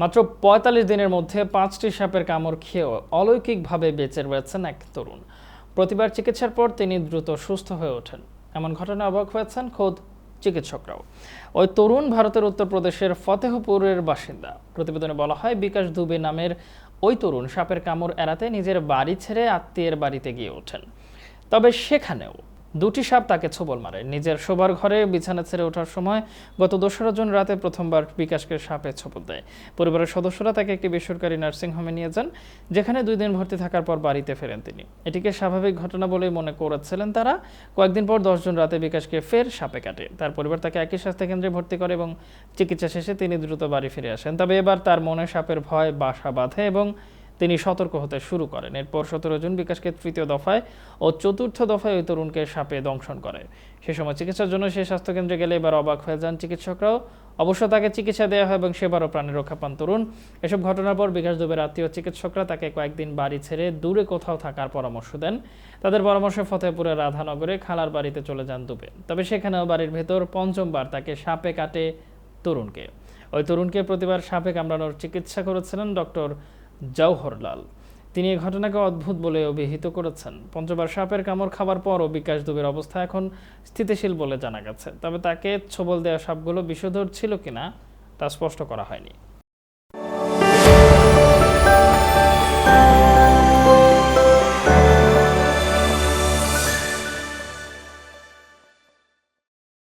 মাত্র পঁয়তাল্লিশ দিনের মধ্যে পাঁচটি সাপের কামড় খেয়েও অলৌকিকভাবে বেঁচে রয়েছেন এক তরুণ। প্রতিবার চিকিৎসার পর তিনি দ্রুত সুস্থ হয়ে ওঠেন। এমন ঘটনা অবাক হয়েছেন খোদ চিকিৎসকরাও। ওই তরুণ ভারতের উত্তরপ্রদেশের ফতেহপুরের বাসিন্দা। প্রতিবেদনে বলা হয়, বিকাশ দুবে নামের ওই তরুণ সাপের কামড় এড়াতে নিজের বাড়ি ছেড়ে আত্মীয়ের বাড়িতে গিয়ে ওঠেন। তবে সেখানেও দুটি সাপ তাকে ছোবল মারে। নিজের শোবার ঘরে বিছানা ছেড়ে ওঠার সময় গত দোসরা জুন রাতে প্রথমবার বিকাশকে সাপে ছোবল দেয়। পরিবারের সদস্যরা তাকে একটি বেসরকারি নার্সিংহোমে নিয়ে যান, যেখানে দুই দিন ভর্তি থাকার পর বাড়িতে ফেরেন তিনি। এটিকে স্বাভাবিক ঘটনা বলেই মনে করেছিলেন তারা। কয়েকদিন পর দশ জুন রাতে বিকাশকে ফের সাপে কাটে। তার পরিবার তাকে একই স্বাস্থ্যকেন্দ্রে ভর্তি করে এবং চিকিৎসা শেষে তিনি দ্রুত বাড়ি ফিরে আসেন। তবে এবার তার মনে সাপের ভয় বাসা বাঁধে এবং তিনি সতর্ক হতে শুরু করেন। এরপর সতেরো জন বিকাশকে তৃতীয় দফায় ও চতুর্থ দফায় ওই তরুণকে সাপে দংশন করে। সে সময় চিকিৎসার জন্য সে স্বাস্থ্যকেন্দ্রে গেলে এবার অবাক হয়ে যান চিকিৎসকরাও। অবশ্য তাকে চিকিৎসা দেওয়া হয় এবং সেবারও প্রাণের রক্ষা পান তরুণ। এসব ঘটনার পর বিকাশ দুবের আত্মীয় চিকিৎসকরা তাকে কয়েকদিন বাড়ি ছেড়ে দূরে কোথাও থাকার পরামর্শ দেন। তাদের পরামর্শে ফতেহপুরের রাধানগরে খালার বাড়িতে চলে যান দুবে। তবে সেখানেও বাড়ির ভেতর পঞ্চমবার তাকে সাপে কাটে তরুণকে। ওই তরুণকে প্রতিবার সাপে কামড়ানোর চিকিৎসা করেছিলেন ডক্টর জওহরলাল। তিনি এই ঘটনাকে অদ্ভুত বলে অভিহিত করেছেন। পঞ্চবার সাপের কামড় খাবার পরও বিকাশ দুবের অবস্থা এখন স্থিতিশীল বলে জানা গেছে। তবে তাকে ছোবল দেওয়া সাপগুলো বিষধর ছিল কিনা তা স্পষ্ট করা হয়নি।